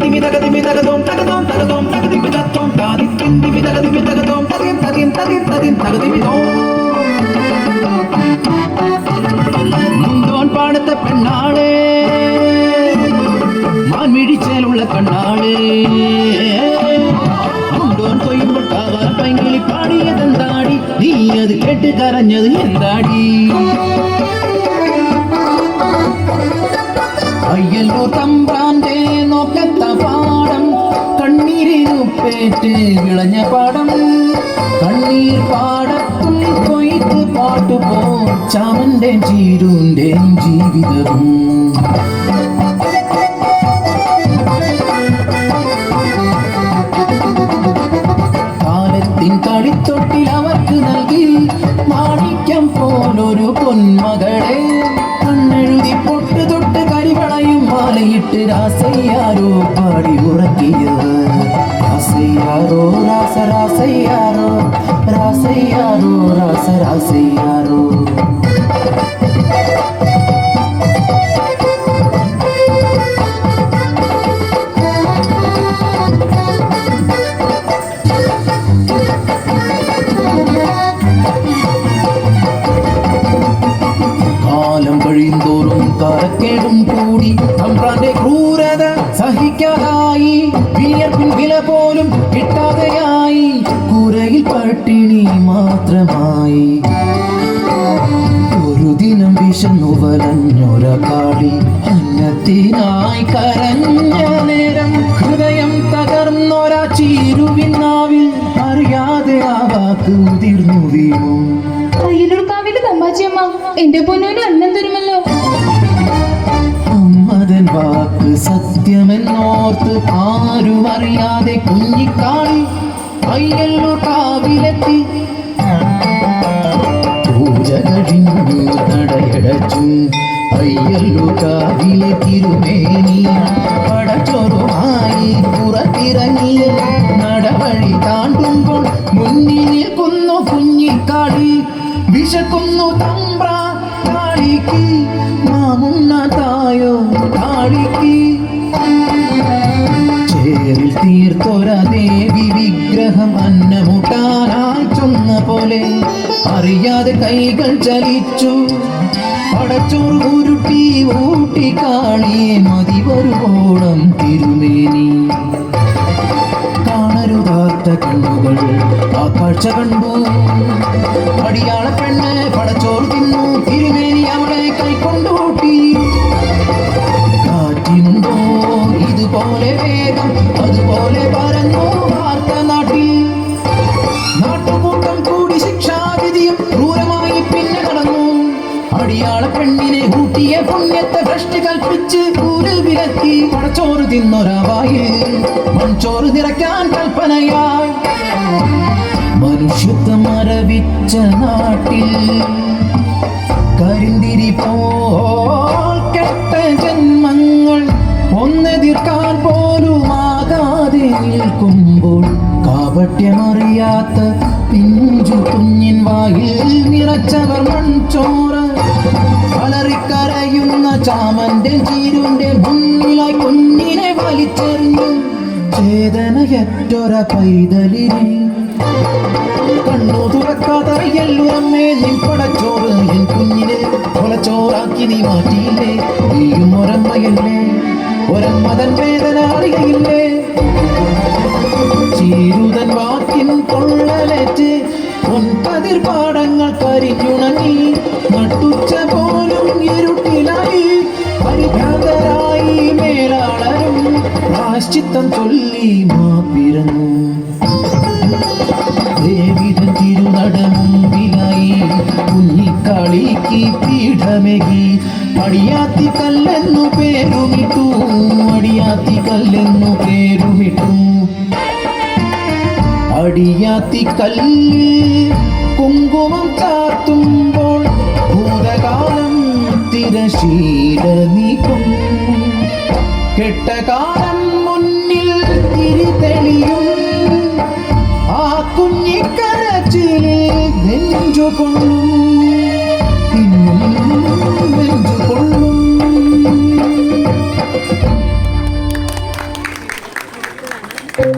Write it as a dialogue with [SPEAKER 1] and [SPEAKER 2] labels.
[SPEAKER 1] திண்டி தகதிமி தகதோம் தகதோம் தகதோம். தகதிமி தத்தோம் தாதி திண்டி தகதிமி தகதோம் ததின் ததின் ததின் தம்பான் കണ്ണീരിനുപ്പേറ്റ് വിളഞ്ഞ പാടം കണ്ണീർ പാടത്തും കൊയ്ത്ത് പാട്ടുപോ ചാമന്റെ ചീരുന്റെ ജീവിതവും. കാലത്തിൻ കളിത്തൊട്ടിൽ അവർക്ക് നൽകി മാണിക്യം പോലൊരു പൊന്മകളെ ராசையாரோ பாடி உறக்கியவர் ராசையாரோ ராச ராசையாரோ ராசையாரோ ராச ராசையாரோ തമ്പ്രാന്റെ ക്രൂരത സഹിക്കാതായി. വിയർപ്പിൻ വില പോലും കിട്ടാതെയായി. കൂരയിൽ പട്ടിണി മാത്രമായി. ഒരു ദിനം വിശന്നു വലഞ്ഞൊര കാളി അന്നത്തിനായി കരഞ്ഞ നേരം ഹൃദയം തകർന്നൊരാ ചീരുവിനാവിൽ അറിയാതെ ആ വാക്ക് ഉതിർന്നു വീണു.
[SPEAKER 2] അയ്യലൂർക്കാവിലെ തമ്പാച്ചിയമ്മ എന്റെ പൊന്നൂന് അന്നം തരുമല്ലോ
[SPEAKER 1] സത്യമെന്നോർത്ത് ആരും അറിയാതെ കുഞ്ഞിക്കാളി അയ്യല്ലൂർ കാവിലെത്തി. പൂജ കഴിഞ്ഞു നടയടച്ചു. അയ്യല്ലൂർ കാവിലെ തിരുമേനി പടച്ചോറുമായി പുറത്തിറങ്ങി നടവഴി താണ്ടുമ്പോൾ മുന്നിൽ നിൽക്കുന്നു കുഞ്ഞിക്കാളി വിശക്കുന്നു തമ്പ്ര കാളിക്ക് മാമുണ്ണ തായോ കാളിക്ക് ചേരിൽ തീർത്തൊര ദേവി വിഗ്രഹം അന്നമുട്ടാനായി ചൊന്ന പോലെ അറിയാതെ കൈകൾ ചലിച്ചു. പടച്ചോറ് ഉരുട്ടി ഊട്ടി കാളിയെ മതി വരുവോളം തിരുമേനി. കാണരുതാത്ത കണ്ണുകൾ ആ കാഴ്ച കണ്ടു വിലക്കി പടച്ചോറ് തിന്നൊരാവായി. മൺചോറ് നിറയ്ക്കാൻ കൽപ്പനയായി. മനുഷ്യത്വം മരവിച്ച നാട്ടിൽ കരിന്തിരി പോൽ കെട്ട ജന്മങ്ങൾ പിഞ്ചു കുഞ്ഞിൻ വായിൽ നിറച്ചവർ മൺചോറ് അലറിക്കരയുന്ന ചാമന്റെ ചീരുന്റെ മുന്നിലായി കുഞ്ഞിനെ വലിച്ചെറിഞ്ഞു. ചേതനയറ്റൊര പൈതലിരി. കണ്ണു തുറക്കാതറിയല്ലുറമ്മേ നിൻ പടച്ചോറ് എൻ കുഞ്ഞിനെ കൊലച്ചോറാക്കി നീ മാറ്റിയില്ലേ? നീയും ഒരമ്മയല്ലേ ഒരമ്മതൻ വേദന അറിയയില്ലേ ചീരുതൻ വാക്കിൻ കൊള്ളലേറ്റ് പൊൻപതിർ പാടങ്ങൾ കരിഞ്ഞുണങ്ങി നട്ടുച്ച പോലും ഇരുട്ടിലായി. പരിഭ്രാന്തരായി മേലാളരും പ്രാശ്ചിത്തം ചൊല്ലി മാപ്പിരന്നു ദേവിതൻ അടിയാത്തി കല്ലെന്നു പേരുമിട്ടു. അടിയാത്തി കല്ലെന്നു പേരുമിട്ടു. അടിയാത്തി കല്ലിൽ കുങ്കുമം ചാർത്തുമ്പോൾ ഭൂതകാലം തിരശീല നീക്കും. കെട്ടകാലം മുന്നിൽ തിരിതെളിയും ആ കുഞ്ഞിക്കരച്ചിലിൽ നെഞ്ചു കൊള്ളും.